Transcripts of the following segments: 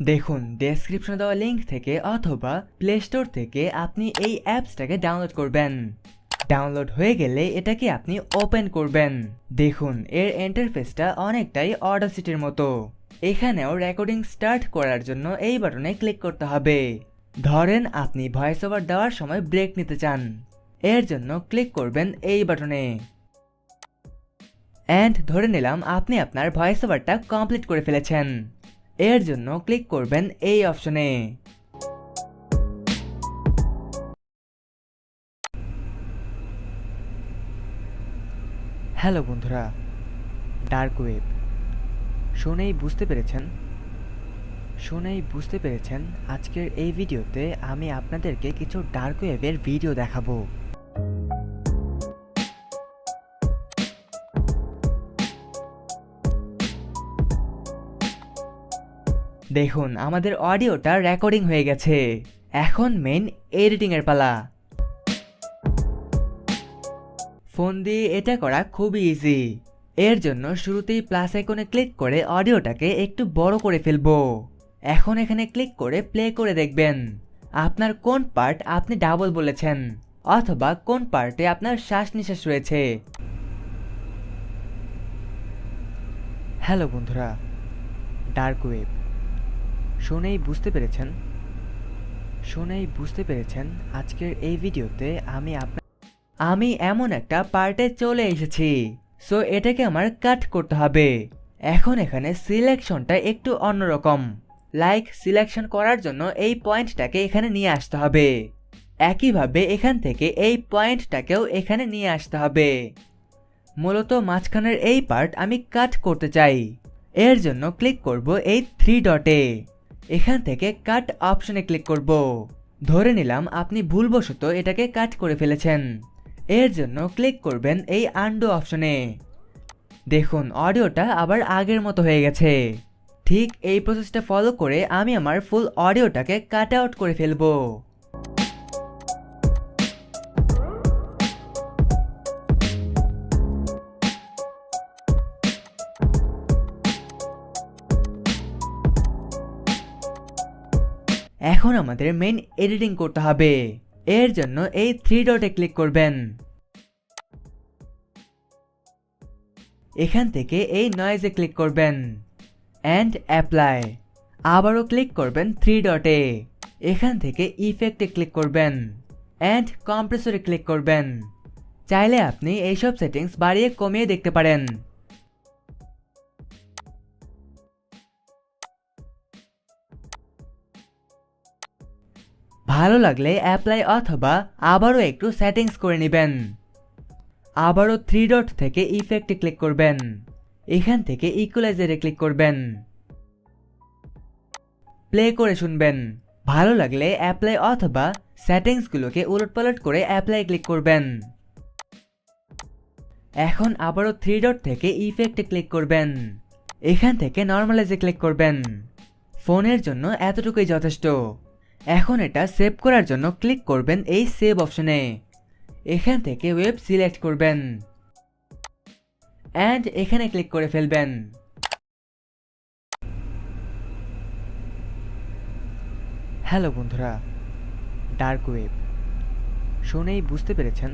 দেখুন ডেসক্রিপশনে দেওয়া লিঙ্ক থেকে অথবা প্লে স্টোর থেকে আপনি এই অ্যাপসটাকে ডাউনলোড করবেন। ডাউনলোড হয়ে গেলে এটাকে আপনি ওপেন করবেন। দেখুন, এর ইন্টারফেসটা অনেকটাই অডাসিটির মতো। এখানেও রেকর্ডিং স্টার্ট করার জন্য এই বাটনে ক্লিক করতে হবে। ধরেন, আপনি ভয়েস ওভার দেওয়ার সময় ব্রেক নিতে চান। এর জন্য ক্লিক করবেন এই বাটনে অ্যান্ড ধরে নিলাম, আপনি আপনার ভয়েস ওভারটা কমপ্লিট করে ফেলেছেন। এর জন্য ক্লিক করবেন এই অপশনে। হ্যালো বন্ধুরা, ডার্ক ওয়েব। শুনেই বুঝতে পেরেছেন? শুনেই বুঝতে পেরেছেন আজকের এই ভিডিওতে আমি আপনাদেরকে কিছু ডার্ক ওয়েবের ভিডিও দেখাবো। দেখুন, আমাদের অডিওটা রেকর্ডিং হয়ে গেছে। এখন মেন এডিটিং এর পালা। ফোন দিয়ে এটা করা খুবই ইজি এর জন্য শুরুতেই প্লাস আইকনে ক্লিক করে অডিওটাকে একটু বড় করে ফেলব। এখন এখানে ক্লিক করে প্লে করে দেখবেন। আপনার কোন পার্ট আপনি ডাবল বলেছেন, অথবা কোন পার্টে আপনার শ্বাস নিঃশ্বাস রয়েছে। হ্যালো বন্ধুরা ডার্ক ওয়েব শুনেই বুঝতে পেরেছেন? শুনেই বুঝতে পেরেছেন আজকের এই ভিডিওতে আমি আপনার আমি এমন একটা পার্টে চলে এসেছি। সো এটাকে আমার কাট করতে হবে। এখন এখানে সিলেকশনটা একটু অন্যরকম। লাইক সিলেকশন করার জন্য এই পয়েন্টটাকে এখানে নিয়ে আসতে হবে। একইভাবে এখান থেকে এই পয়েন্টটাকেও এখানে নিয়ে আসতে হবে। মূলত মাঝখানের এই পার্ট আমি কাট করতে চাই। এর জন্য ক্লিক করব এই থ্রি ডটে এখান থেকে কাট অপশনে ক্লিক করব। ধরে নিলাম আপনি ভুলবশত এটাকে কাট করে ফেলেছেন। এর জন্য ক্লিক করবেন এই আন্ডো অপশনে দেখুন অডিওটা আবার আগের মতো হয়ে গেছে। ঠিক এই প্রসেসটা ফলো করে আমি আমার ফুল অডিওটাকে কাট আউট করে ফেলব। এখন আমাদের মেইন এডিটিং করতে হবে। এর জন্য এই থ্রি ডটে ক্লিক করবেন। এখান থেকে এই নয়েজে ক্লিক করবেন। অ্যান্ড অ্যাপ্লাই আবারও ক্লিক করবেন থ্রি ডটে এখান থেকে ইফেক্টে ক্লিক করবেন। অ্যান্ড কম্প্রেসরে ক্লিক করবেন। চাইলে আপনি এইসব সেটিংস বাড়িয়ে কমিয়ে দেখতে পারেন। ভালো লাগলে অ্যাপ্লাই অথবা আবারও একটু সেটিংস করে নেবেন। আবারও থ্রি ডট থেকে ইফেক্টে ক্লিক করবেন। এখান থেকে ইকুয়ালাইজারে ক্লিক করবেন। প্লে করে শুনবেন। ভালো লাগলে অ্যাপ্লাই অথবা সেটিংসগুলোকে উলটপালট করে অ্যাপ্লাই ক্লিক করবেন। এখন আবারও থ্রি ডট থেকে ইফেক্টে ক্লিক করবেন। এখান থেকে নর্মালাইজে ক্লিক করবেন। ফোনের জন্য এতটুকুই যথেষ্ট। এখন এটা সেভ করার জন্য ক্লিক করবেন এই সেভ অপশনে এখান থেকে ওয়েব সিলেক্ট করবেন। অ্যান্ড এখানে ক্লিক করে ফেলবেন। হ্যালো বন্ধুরা ডার্ক ওয়েব শুনেই বুঝতে পেরেছেন?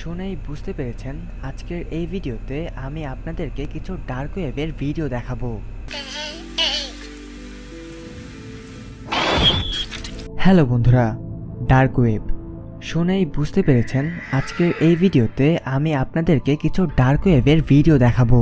শুনেই বুঝতে পেরেছেন? আজকের এই ভিডিওতে আমি আপনাদেরকে কিছু ডার্ক ওয়েবের ভিডিও দেখাবো। হ্যালো বন্ধুরা ডার্ক ওয়েব শুনেই বুঝতে পেরেছেন, আজকের এই ভিডিওতে আমি আপনাদেরকে কিছু ডার্ক ওয়েবের ভিডিও দেখাবো।